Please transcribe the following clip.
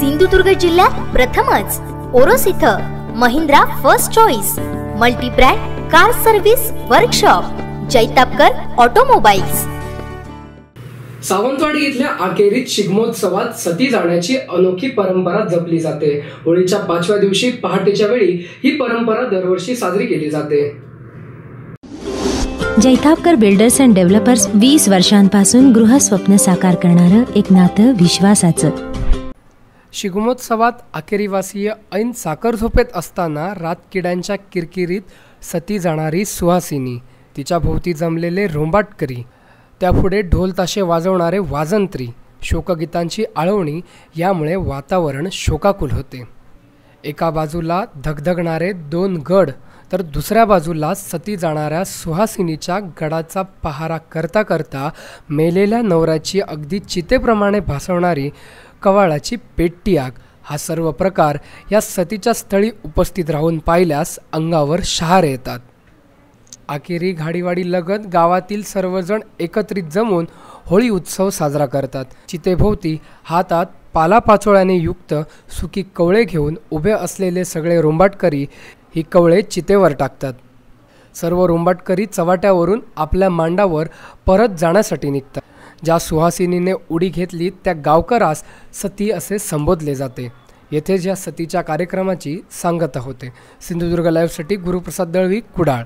सिंधुदुर्ग जिल्ह्यात प्रथमच. ओरोस इथं Mahindra first choice multi brand car service workshop Jaitapkar automobiles. Sawantwadi इथल्या अखेरीत शिगमोत्सवात सती जाण्याची अनोखी परंपरा जपली जाते. होळीच्या पाचव्या दिवशी पहाटेच्या वेळी ही परंपरा दरवर्षी साजरी केली जाते. जैतापकर बिल्डर्स अँड डेव्हलपर्स वीस वर्षांपासून गृहस्वप्न साकार करणारं एक नातं विश्वासाचं. शिगमोत्सवात अखेरीवासीय ऐन साखर झोपेत असताना रातकिड्यांच्या किरकिरीत सती जाणारी सुहासिनी. तिच्या भोवती जमलेले रोंबाटकरी. त्यापुढे ढोल ताशे वाजवणारे वाजंत्री. शोकगीतांची आळवणी. यामुळे वातावरण शोकाकुल होते. एका बाजूला धगधगणारे दोन गड. तर दुसऱ्या बाजूला सती जाणाऱ्या सुहासिनीच्या गडाचा पहारा करता करता मेलेल्या नवऱ्याची अगदी चितेप्रमाणे भासवणारी कवाळाची पेट्टी आग. हा सर्व प्रकार या सतीच्या स्थळी उपस्थित राहून पाहिल्यास अंगावर शहार येतात. अखेरी घाडीवाडी लगत गावातील सर्वजण एकत्रित जमून होळी उत्सव साजरा करतात. चितेभोवती हातात पालापाचोळ्याने युक्त सुकी कवळे घेऊन उभे असलेले सगळे रोंबाटकरी ही कवळे चितेवर टाकतात. सर्व रोंबाटकरी चवाट्यावरून आपल्या मांडावर परत जाण्यासाठी निघतात. ज्या सुहासिनीने उडी घेतली त्या गावकरास सती असे संबोधले जाते. येथे ज्या सतीच्या कार्यक्रमाची सांगता होते. सिंधुदुर्ग लाईव्हसाठी गुरुप्रसाद दळवी कुडाळ